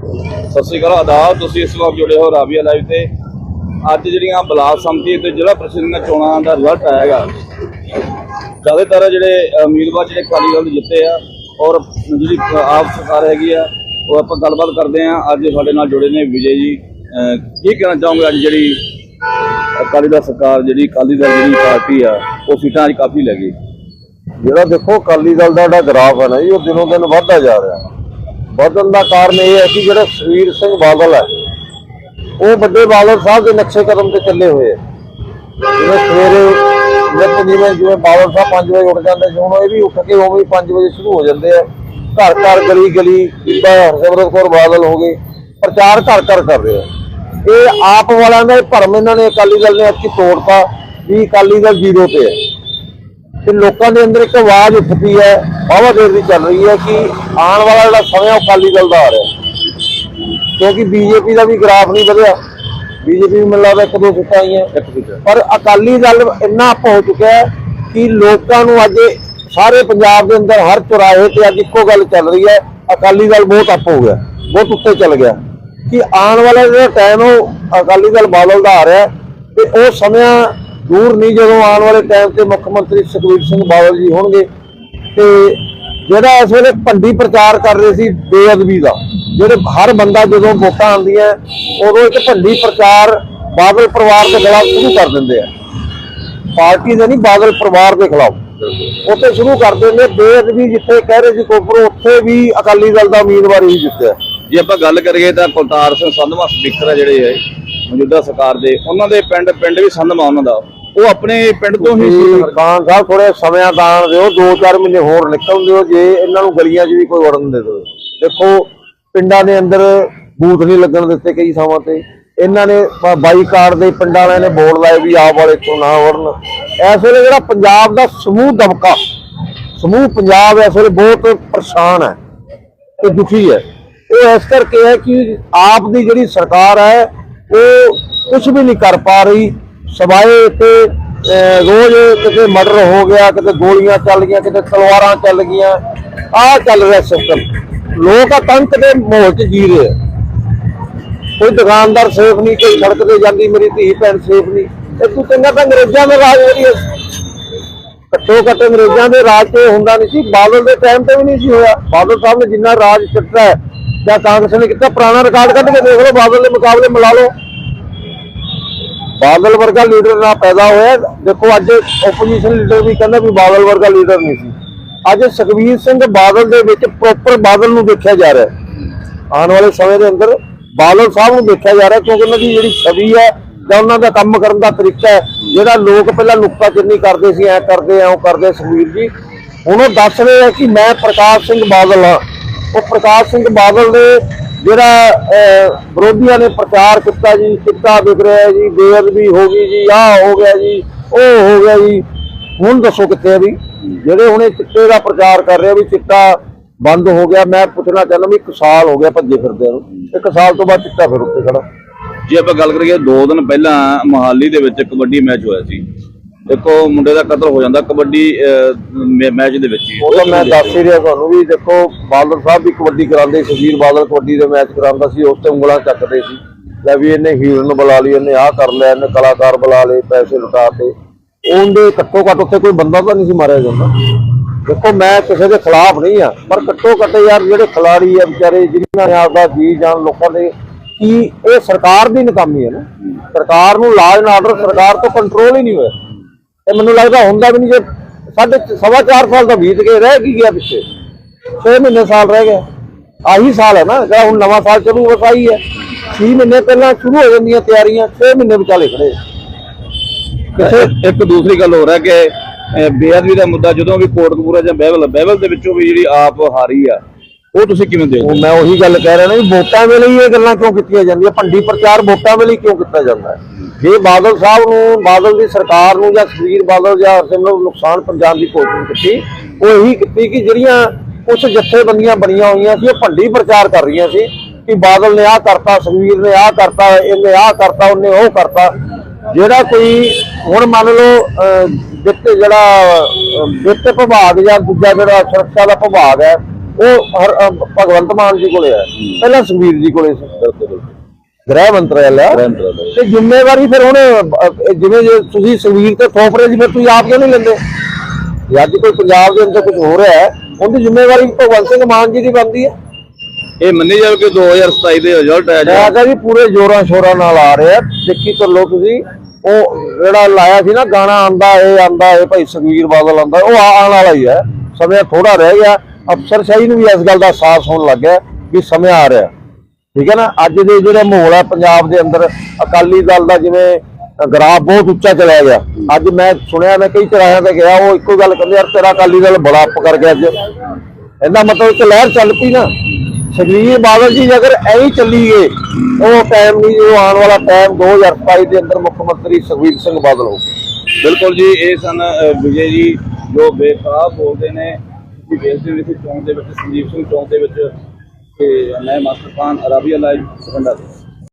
ਸਤਿ ਸ਼੍ਰੀ ਅਕਾਲ, ਆਦਾਬ। ਤੁਸੀਂ ਇਸ ਵਕਤ ਜੁੜੇ ਹੋ ਰਾਬੀਆ ਲਾਈਵ ਤੇ। ਅੱਜ ਜਿਹੜੀਆਂ ਬਲਾਕ ਸੰਮਤੀ ਤੇ ਜ਼ਿਲ੍ਹਾ ਪ੍ਰੀਸ਼ਦ ਦੀਆਂ ਚੋਣਾਂ ਦਾ ਰਿਜ਼ਲਟ ਆਏਗਾ ਜ਼ਿਆਦਾਤਰ ਜਿਹੜੇ ਉਮੀਦਵਾਰ ਜਿਹੜੇ ਅਕਾਲੀ ਦਲ ਦੇ ਜਿੱਤੇ ਆ, ਔਰ ਜਿਹੜੀ ਆਪ ਸਰਕਾਰ ਹੈਗੀ ਆ, ਉਹ ਆਪਾਂ ਗੱਲਬਾਤ ਕਰਦੇ ਆ ਅੱਜ ਸਾਡੇ ਨਾਲ ਜੁੜੇ ਨੇ ਵਿਜੇ ਜੀ। ਕੀ ਕਹਿਣਾ ਚਾਹੋਗੇ ਅੱਜ ਜਿਹੜੀ ਅਕਾਲੀ ਦਲ ਸਰਕਾਰ, ਜਿਹੜੀ ਅਕਾਲੀ ਦਲ ਜਿਹੜੀ ਪਾਰਟੀ ਆ, ਉਹ ਸੀਟਾਂ ਅੱਜ ਕਾਫੀ ਲੈ ਗਈ? ਜਿਹੜਾ ਦੇਖੋ, ਅਕਾਲੀ ਦਲ ਦਾ ਜਿਹੜਾ ਗ੍ਰਾਫ ਹੈ ਨਾ ਜੀ, ਉਹ ਦਿਨੋਂ ਦਿਨ ਵੱਧਦਾ ਜਾ ਰਿਹਾ। ਵਧਣ ਦਾ ਕਾਰਨ ਇਹ ਹੈ ਕਿ ਜਿਹੜਾ ਸੁਖਬੀਰ ਸਿੰਘ ਬਾਦਲ ਹੈ, ਉਹ ਵੱਡੇ ਬਾਦਲ ਸਾਹਿਬ ਦੇ ਨਕਸ਼ੇ ਕਦਮ ਤੇ ਚੱਲੇ ਹੋਏ ਹੈ। ਜਿਵੇਂ ਸਵੇਰੇ ਨਿਤ ਜਿਵੇਂ ਜਿਵੇਂ ਬਾਦਲ ਸਾਹਿਬ 5 ਵਜੇ ਉੱਠ ਜਾਂਦੇ ਸੀ, ਹੁਣ ਇਹ ਵੀ ਉੱਠ ਕੇ ਉਵੇਂ ਹੀ 5 ਵਜੇ ਸ਼ੁਰੂ ਹੋ ਜਾਂਦੇ ਆ ਘਰ ਘਰ ਗਲੀ ਗਲੀ, ਬੀਬਾ ਹਰਸਿਮਰਤ ਕੌਰ ਬਾਦਲ ਹੋ ਗਏ, ਪ੍ਰਚਾਰ ਘਰ ਘਰ ਕਰ ਰਹੇ ਆ ਇਹ ਆਪ ਵਾਲਿਆਂ ਦਾ ਭਰਮ ਇਹਨਾਂ ਨੇ ਅਕਾਲੀ ਦਲ ਨੇ ਅੱਛੀ ਤੋੜਤਾ ਵੀ ਅਕਾਲੀ ਦਲ ਜ਼ੀਰੋ ਤੇ ਹੈ। ਤੇ ਲੋਕਾਂ ਦੇ ਅੰਦਰ ਇੱਕ ਆਵਾਜ਼ ਉੱਠਦੀ ਹੈ ਬਾਵਾ ਦੇਰ ਦੀ ਚੱਲ ਰਹੀ ਹੈ ਕਿ ਆਉਣ ਵਾਲਾ ਜਿਹੜਾ ਸਮਾਂ ਉਹ ਅਕਾਲੀ ਦਲ ਦਾ ਆ ਰਿਹਾ ਕਿਉਂਕਿ ਬੀਜੇਪੀ ਦਾ ਵੀ ਗ੍ਰਾਫ ਨਹੀਂ ਵਧਿਆ। ਬੀਜੇਪੀ ਵੀ ਮੈਨੂੰ ਲੱਗਦਾ ਇੱਕ ਦੋ ਸੀਟਾਂ ਆਈਆਂ। ਪਰ ਅਕਾਲੀ ਦਲ ਇੰਨਾ ਹੋ ਚੁੱਕਿਆ ਹੈ ਕਿ ਲੋਕਾਂ ਨੂੰ ਅੱਜ ਸਾਰੇ ਪੰਜਾਬ ਦੇ ਅੰਦਰ ਹਰ ਚੁਰਾਹੇ ਤੇ ਅੱਜ ਇੱਕੋ ਗੱਲ ਚੱਲ ਰਹੀ ਹੈ ਅਕਾਲੀ ਦਲ ਬਹੁਤ ਅੱਪ ਹੋ ਗਿਆ ਬਹੁਤ ਉੱਤੇ ਚੱਲ ਗਿਆ। ਕਿ ਆਉਣ ਵਾਲਾ ਜਿਹੜਾ ਟਾਈਮ ਉਹ ਅਕਾਲੀ ਦਲ ਬਾਦਲ ਦਾ ਆ ਰਿਹਾ ਤੇ ਉਹ ਸਮਾਂ ਦੂਰ ਨਹੀਂ, ਜਦੋਂ ਆਉਣ ਵਾਲੇ ਟਾਈਮ ਤੇ ਮੁੱਖ ਮੰਤਰੀ ਸੁਖਬੀਰ ਸਿੰਘ ਬਾਦਲ ਜੀ ਹੋਣਗੇ, ਤੇ ਜਿਹੜਾ ਇਸ ਵੇਲੇ ਭੰਡੀ ਪ੍ਰਚਾਰ ਕਰ ਰਹੇ ਸੀ ਬੇਅਦਬੀ ਦਾ, ਜਿਹੜੇ ਹਰ ਬੰਦਾ ਜਦੋਂ ਵੋਟਾਂ ਆਉਂਦੀਆਂ, ਉਦੋਂ ਇੱਕ ਭੰਡੀ ਪ੍ਰਚਾਰ ਬਾਦਲ ਪਰਿਵਾਰ ਦੇ ਖਿਲਾਫ ਸ਼ੁਰੂ ਕਰ ਦਿੰਦੇ ਆ। ਪਾਰਟੀ ਦੇ ਨਹੀਂ, ਬਾਦਲ ਪਰਿਵਾਰ ਦੇ ਖਿਲਾਫ। ਉੱਥੇ ਸ਼ੁਰੂ ਕਰ ਦਿੰਦੇ, ਬੇਅਦਬੀ ਜਿੱਥੇ ਕਹਿ ਰਹੇ ਸੀ ਕੋਪਰ, ਉੱਥੇ ਵੀ ਅਕਾਲੀ ਦਲ ਦਾ ਉਮੀਦਵਾਰ ਹੀ ਜਿੱਤਿਆ। ਜੇ ਆਪਾਂ ਗੱਲ ਕਰੀਏ ਤਾਂ ਕੁਲਤਾਰ ਸਿੰਘ ਸੰਧਵਾ ਸਪੀਕਰ ਆ ਜਿਹੜੇ ਹੈ ਮੌਜੂਦਾ ਸਰਕਾਰ ਦੇ, ਉਹਨਾਂ ਦੇ ਪਿੰਡ ਪਿੰਡ ਵੀ ਸੰਧਵਾ ਉਹਨਾਂ ਦਾ। ਉਹ ਆਪਣੇ ਪਿੰਡ ਤੋਂ ਹੀ ਤੁਸੀਂ ਖਾਨ ਸਾਹਿਬ ਥੋੜੇ ਸਮਿਆਂ ਦਾਨ ਦਿਓ 2-4 ਮਹੀਨੇ ਹੋਰ ਨਿਕਲਣ ਦਿਓ, ਜੇ ਇਹਨਾਂ ਨੂੰ ਗਲੀਆਂ 'ਚ ਵੀ ਕੋਈ ਵੜਨ ਦੇ ਦਿਓ ਦੇਖੋ, ਪਿੰਡਾਂ ਦੇ ਅੰਦਰ ਬੂਥ ਨਹੀਂ ਲੱਗਣ ਦਿੱਤੇ ਕਈ ਥਾਵਾਂ ਤੇ। ਇਹਨਾਂ ਨੇ ਬਾਈਕਾਟ ਦੇ ਪਿੰਡਾਂ ਵਾਲਿਆਂ ਨੇ ਬੋਰਡ ਲਾਏ ਵੀ ਆਪ ਵਾਲੇ ਤੋਂ ਨਾ ਵੜਨ ਇਸ ਵੇਲੇ ਜਿਹੜਾ ਪੰਜਾਬ ਦਾ ਸਮੂਹ ਦਬਕਾ, ਸਮੂਹ ਪੰਜਾਬ ਇਸ ਵੇਲੇ ਬਹੁਤ ਪਰੇਸ਼ਾਨ ਹੈ ਤੇ ਦੁਖੀ ਹੈ। ਉਹ ਇਸ ਕਰਕੇ ਹੈ ਕਿ ਆਪ ਦੀ ਜਿਹੜੀ ਸਰਕਾਰ ਹੈ, ਉਹ ਕੁਝ ਵੀ ਨਹੀਂ ਕਰ ਪਾ ਰਹੀ। ਸਵਾਏ ਤੇ ਅਹ, ਰੋਜ਼ ਕਿਤੇ ਮਰਡਰ ਹੋ ਗਿਆ ਕਿਤੇ ਗੋਲੀਆਂ ਚੱਲ ਗਈਆਂ ਕਿਤੇ ਤਲਵਾਰਾਂ ਚੱਲ ਗਈਆਂ ਆਹ ਚੱਲ ਰਿਹਾ ਸਿਸਟਮ ਲੋਕ ਆਤੰਕ ਦੇ ਮਾਹੌਲ 'ਚ ਜੀ ਰਹੇ ਆ। ਕੋਈ ਦੁਕਾਨਦਾਰ ਸੇਫ ਨਹੀਂ ਕੋਈ ਸੜਕ ਤੇ ਜਾਂਦੀ ਮੇਰੀ ਧੀ ਭੈਣ ਸੇਫ ਨਹੀਂ। ਇਹ ਤੂੰ ਚੰਗਾ ਤਾਂ ਅੰਗਰੇਜ਼ਾਂ ਦਾ ਰਾਜ ਹੋ ਰਹੀ ਹੈ ਘੱਟੋ ਘੱਟ ਅੰਗਰੇਜ਼ਾਂ ਦੇ ਰਾਜ ਤੇ ਹੁੰਦਾ ਨਹੀਂ ਸੀ। ਬਾਦਲ ਦੇ ਟਾਈਮ ਤੇ ਵੀ ਨਹੀਂ ਸੀ ਹੋਇਆ। ਬਾਦਲ ਸਾਹਿਬ ਨੇ ਜਿੰਨਾ ਰਾਜ ਕੀਤਾ ਜਾਂ ਕਾਂਗਰਸ ਨੇ ਕੀਤਾ ਪੁਰਾਣਾ ਰਿਕਾਰਡ ਕੱਢ ਕੇ ਦੇਖ ਲਓ ਬਾਦਲ ਦੇ ਮੁਕਾਬਲੇ ਮਿਲਾ ਲਓ। ਬਾਦਲ ਵਰਗਾ ਲੀਡਰ ਨਾ ਪੈਦਾ ਹੋਇਆ। ਦੇਖੋ, ਅੱਜ ਆਪੋਜੀਸ਼ਨ ਲੀਡਰ ਵੀ ਕਹਿੰਦਾ ਵੀ ਬਾਦਲ ਵਰਗਾ ਲੀਡਰ ਨਹੀਂ ਸੀ। ਅੱਜ ਸੁਖਬੀਰ ਸਿੰਘ ਬਾਦਲ ਦੇ ਵਿੱਚ ਪ੍ਰੋਪਰ ਬਾਦਲ ਨੂੰ ਦੇਖਿਆ ਜਾ ਰਿਹਾ ਆਉਣ ਵਾਲੇ ਸਮੇਂ ਦੇ ਅੰਦਰ ਬਾਦਲ ਸਾਹਿਬ ਨੂੰ ਦੇਖਿਆ ਜਾ ਰਿਹਾ ਕਿਉਂਕਿ ਉਹਨਾਂ ਦੀ ਜਿਹੜੀ ਛਵੀ ਹੈ ਜਾਂ ਉਹਨਾਂ ਦਾ ਕੰਮ ਕਰਨ ਦਾ ਤਰੀਕਾ ਹੈ, ਜਿਹੜਾ ਲੋਕ ਪਹਿਲਾਂ ਨੁਕਤਾ ਚਿੰਨੀ ਕਰਦੇ ਸੀ, ਐ ਕਰਦੇ, ਐ ਉਹ ਕਰਦੇ ਸੁਖਬੀਰ ਜੀ। ਹੁਣ ਉਹ ਦੱਸ ਰਹੇ ਆ ਕਿ ਮੈਂ ਪ੍ਰਕਾਸ਼ ਸਿੰਘ ਬਾਦਲ ਹਾਂ। ਉਹ ਪ੍ਰਕਾਸ਼ ਸਿੰਘ ਬਾਦਲ ਦੇ ਜਿਹੜਾ ਵਿਰੋਧੀਆਂ ਨੇ ਪ੍ਰਚਾਰ ਕੀਤਾ ਜੀ ਚਿੱਟਾ ਵਿਕ ਰਿਹਾ ਜੀ, ਬੇਅਦਬੀ ਹੋ ਗਈ ਜੀ, ਆਹ ਹੋ ਗਿਆ ਜੀ, ਉਹ ਹੋ ਗਿਆ ਜੀ। ਹੁਣ ਦੱਸੋ ਕਿੱਥੇ ਆ ਵੀ ਜਿਹੜੇ ਹੁਣੇ ਚਿੱਟੇ ਦਾ ਪ੍ਰਚਾਰ ਕਰ ਰਹੇ ਵੀ ਚਿੱਟਾ ਬੰਦ ਹੋ ਗਿਆ, ਮੈਂ ਪੁੱਛਣਾ ਚਾਹੁੰਦਾ ਵੀ ਇੱਕ ਸਾਲ ਹੋ ਗਿਆ ਭੱਜੇ ਫਿਰਦੇ ਨੂੰ। ਇੱਕ ਸਾਲ ਤੋਂ ਬਾਅਦ ਚਿੱਟਾ ਫਿਰ ਉੱਤੇ ਖੜਾ। ਜੇ ਆਪਾਂ ਗੱਲ ਕਰੀਏ, ਦੋ ਦਿਨ ਪਹਿਲਾਂ ਮੋਹਾਲੀ ਦੇ ਵਿੱਚ ਕਬੱਡੀ ਮੈਚ ਹੋਇਆ ਸੀ। ਦੇਖੋ ਮੁੰਡੇ ਦਾ ਕਤਲ ਹੋ ਜਾਂਦਾ ਕਬੱਡੀ ਮੈਚ ਦੇ ਵਿੱਚ ਉਹ ਤਾਂ ਮੈਂ ਦੱਸ ਹੀ ਰਿਹਾ ਤੁਹਾਨੂੰ ਵੀ ਦੇਖੋ ਬਾਦਲ ਸਾਹਿਬ ਵੀ ਕਬੱਡੀ ਕਰਾਉਂਦੇ ਸੁਖਬੀਰ ਬਾਦਲ ਕਬੱਡੀ ਦੇ ਮੈਚ ਕਰਾਉਂਦਾ ਸੀ ਉਸ ਤੇ ਉਂਗਲਾਂ ਚੱਕਦੇ ਸੀ। ਲੈ ਵੀ ਇਹਨੇ ਹੀਰਨ ਬੁਲਾ ਲਈ ਇਹਨੇ ਆਹ ਕਰ ਲਿਆ ਇਹਨੇ ਕਲਾਕਾਰ ਬੁਲਾ ਲਏ ਪੈਸੇ ਲੁਟਾਤੇ ਉਹਦੇ ਘੱਟੋ ਘੱਟ ਉੱਥੇ ਕੋਈ ਬੰਦਾ ਤਾਂ ਨਹੀਂ ਸੀ ਮਾਰਿਆ ਜਾਂਦਾ। ਦੇਖੋ ਮੈਂ ਕਿਸੇ ਦੇ ਖਿਲਾਫ ਨਹੀਂ ਆ ਪਰ ਘੱਟੋ ਘੱਟ ਯਾਰ ਜਿਹੜੇ ਖਿਲਾੜੀ ਆ ਵਿਚਾਰੇ ਜਿਨ੍ਹਾਂ ਨੇ ਆਪਦਾ ਜੀ ਜਾਨ ਲੋਕਾਂ ਦੇ ਕੀ ਇਹ ਸਰਕਾਰ ਦੀ ਨਕਾਮੀ ਹੈ ਨਾ? ਸਰਕਾਰ ਨੂੰ ਲਾਜ ਐਂਡ ਆਰਡਰ ਸਰਕਾਰ ਤੋਂ ਕੰਟਰੋਲ ਹੀ ਨਹੀਂ ਹੋਇਆ। ਇਹ ਮੈਨੂੰ ਲੱਗਦਾ ਹੁੰਦਾ ਵੀ ਨਹੀਂ ਜੇ ਸਾਢੇ ਸਵਾ ਚਾਰ ਸਾਲ ਤਾਂ ਬੀਤ ਗਏ ਰਹਿ ਕੀ ਗਿਆ ਪਿੱਛੇ? 6 ਮਹੀਨੇ ਸਾਲ ਰਹਿ ਗਏ। ਆਹੀ ਸਾਲ ਹੈ ਨਾ ਜਿਹੜਾ ਹੁਣ ਨਵਾਂ ਸਾਲ ਚੱਲੂ ਬਸ ਆਹੀ ਹੈ। 6 ਮਹੀਨੇ ਪਹਿਲਾਂ ਸ਼ੁਰੂ ਹੋ ਜਾਂਦੀਆਂ ਤਿਆਰੀਆਂ 6 ਮਹੀਨੇ ਵਿਚਾਲੇ ਖੜੇ। ਇੱਕ- ਇੱਕ ਦੂਸਰੀ ਗੱਲ ਹੋ ਰਿਹਾ ਕਿ ਬੇਅਦਬੀ ਦਾ ਮੁੱਦਾ ਜਦੋਂ ਵੀ ਕੋਟਕਪੂਰਾ ਜਾਂ ਬਹਿਬਲ ਬਹਿਬਲ ਦੇ ਵਿੱਚੋਂ ਵੀ ਜਿਹੜੀ ਆਪ ਹਾਰੀ ਆ ਉਹ ਤੁਸੀਂ ਕਿਵੇਂ ਉਹ ਦੇਖਦੇ ਮੈਂ ਉਹੀ ਗੱਲ ਕਹਿ ਰਿਹਾ ਨਾ ਵੀ ਵੋਟਾਂ ਵੇਲੇ ਹੀ ਇਹ ਗੱਲਾਂ ਕਿਉਂ ਕੀਤੀਆਂ ਜਾਂਦੀਆਂ? ਭੰਡੀ ਪ੍ਰਚਾਰ ਵੋਟਾਂ ਵੇਲੇ ਹੀ ਕਿਉਂ ਕੀਤਾ ਜਾਂਦਾ ਹੈ? ਜੇ ਬਾਦਲ ਸਾਹਿਬ ਨੂੰ ਬਾਦਲ ਦੀ ਸਰਕਾਰ ਨੂੰ ਜਾਂ ਸੁਖਬੀਰ ਬਾਦਲ ਜਾਂ ਹਰਸਿਮਰਤ ਨੂੰ ਨੁਕਸਾਨ ਪਹੁੰਚਾਉਣ ਦੀ ਕੋਸ਼ਿਸ਼ ਕੀਤੀ ਉਹ ਇਹੀ ਕੀਤੀ ਕਿ ਜਿਹੜੀਆਂ ਕੁਝ ਜਥੇਬੰਦੀਆਂ ਬਣੀਆਂ ਹੋਈਆਂ ਸੀ ਉਹ ਭੰਡੀ ਪ੍ਰਚਾਰ ਕਰ ਰਹੀਆਂ ਸੀ ਕਿ ਬਾਦਲ ਨੇ ਆਹ ਕਰਤਾ ਸੁਖਬੀਰ ਨੇ ਆਹ ਕਰਤਾ ਇਹਨੇ ਆਹ ਕਰਤਾ ਉਹਨੇ ਉਹ ਕਰਤਾ। ਜਿਹੜਾ ਕੋਈ ਹੁਣ ਮੰਨ ਲਓ ਅਹ, ਵਿੱਤ ਜਿਹੜਾ ਅਹ, ਵਿੱਤ ਵਿਭਾਗ ਜਾਂ ਦੂਜਾ ਜਿਹੜਾ ਸੁਰੱਖਿਆ ਦਾ ਵਿਭਾਗ ਹੈ ਉਹ ਹਰ ਭਗਵੰਤ ਮਾਨ ਜੀ ਕੋਲੇ ਹੈ। ਪਹਿਲਾਂ ਸੁਖਬੀਰ ਜੀ ਕੋਲੇ ਸੀ। ਬਿਲਕੁਲ ਗ੍ਰਹਿ ਮੰਤਰਾਲਾ ਬਿਲਕੁਲ ਤੇ ਜ਼ਿੰਮੇਵਾਰੀ ਫਿਰ ਹੁਣ ਜਿਵੇਂ ਜੇ ਤੁਸੀਂ ਸੁਖਬੀਰ ਤੇ ਥੋਪ ਰਹੇ ਸੀ ਫਿਰ ਤੁਸੀਂ ਆਪ ਕਿਉਂ ਨਹੀਂ ਲੈਂਦੇ? ਜੇ ਅੱਜ ਕੋਈ ਪੰਜਾਬ ਦੇ ਅੰਦਰ ਕੁਝ ਹੋ ਰਿਹਾ ਹੈ ਉਹਦੀ ਜ਼ਿੰਮੇਵਾਰੀ ਭਗਵੰਤ ਸਿੰਘ ਮਾਨ ਜੀ ਦੀ ਬਣਦੀ ਹੈ। ਇਹ ਮੰਨੀ ਜਾਵੇ ਕਿ 2027 ਦੇ ਰਿਜ਼ਲਟ ਹੈ ਮੈਂ ਕਿਹਾ ਜੀ ਪੂਰੇ ਜੋਰਾਂ ਸ਼ੋਰਾਂ ਨਾਲ ਆ ਰਿਹਾ ਦੇਖੀ ਚੱਲੋ ਤੁਸੀਂ ਉਹ ਜਿਹੜਾ ਲਾਇਆ ਸੀ ਨਾ ਗਾਣਾ ਆਂਦਾ ਏ ਆਂਦਾ ਏ ਭਾਈ ਸੁਖਬੀਰ ਬਾਦਲ ਆਂਦਾ ਉਹ ਆ- ਆਉਣ ਵਾਲਾ ਹੀ ਹੈ। ਸਮੇਂ ਥੋੜਾ ਰਹਿ ਗਿਆ। ਅਫਸਰਸ਼ਾਹੀ ਨੂੰ ਵੀ ਇਸ ਗੱਲ ਦਾ ਅਹਿਸਾਸ ਹੋਣ ਲੱਗ ਗਿਆ ਵੀ ਸਮੇਂ ਆ ਰਿਹਾ। ਠੀਕ ਹੈ ਨਾ? ਅੱਜ ਦੇ ਜਿਹੜੇ ਮਾਹੌਲ ਹੈ ਪੰਜਾਬ ਦੇ ਅੰਦਰ, ਅਕਾਲੀ ਦਲ ਦਾ ਜਿਵੇਂ ਗ੍ਰਾਫ ਬਹੁਤ ਉੱਚਾ ਚਲਾ ਗਿਆ। ਅੱਜ ਮੈਂ ਸੁਣਿਆ, ਮੈਂ ਕਈ ਚਰਾਹਿਆਂ ਤੇ ਗਿਆ, ਉਹ ਇੱਕੋ ਗੱਲ ਕਹਿੰਦੇ ਯਾਰ ਤੇਰਾ ਅਕਾਲੀ ਦਲ ਬੜਾ ਅੱਪ ਕਰ ਗਿਆ ਅੱਜ। ਇਹਦਾ ਮਤਲਬ ਕਿ ਲਹਿਰ ਚੱਲ ਪਈ ਨਾ। ਸੁਖਬੀਰ ਬਾਦਲ ਜੀ ਅਗਰ ਐਂ ਹੀ ਚੱਲੀ ਗਏ ਉਹ ਟਾਈਮ ਨਹੀਂ, ਉਹ ਆਉਣ ਵਾਲਾ ਟਾਈਮ 2027 ਦੇ ਅੰਦਰ ਮੁੱਖ ਮੰਤਰੀ ਸੁਖਬੀਰ ਸਿੰਘ ਬਾਦਲ ਹੋ ਬਿਲਕੁਲ ਜੀ, ਇਹ ਸਨ ਵਿਜੇ ਜੀ, ਜੋ ਬੇਖਾਬ ਬੋਲਦੇ ਨੇ। ਕਿ ਵੇਖਦੇ ਸੀ ਚੌਂਕ ਦੇ ਵਿੱਚ, ਸੰਦੀਪ ਸਿੰਘ ਚੌਂਕ ਦੇ ਵਿੱਚ ਤੇ ਮੈਂ, ਮਾਸਟਰ ਖਾਨ ਅਰਾਬੀਆ ਲਾਈਵ ਸਖੰਡਾ ਤੋਂ।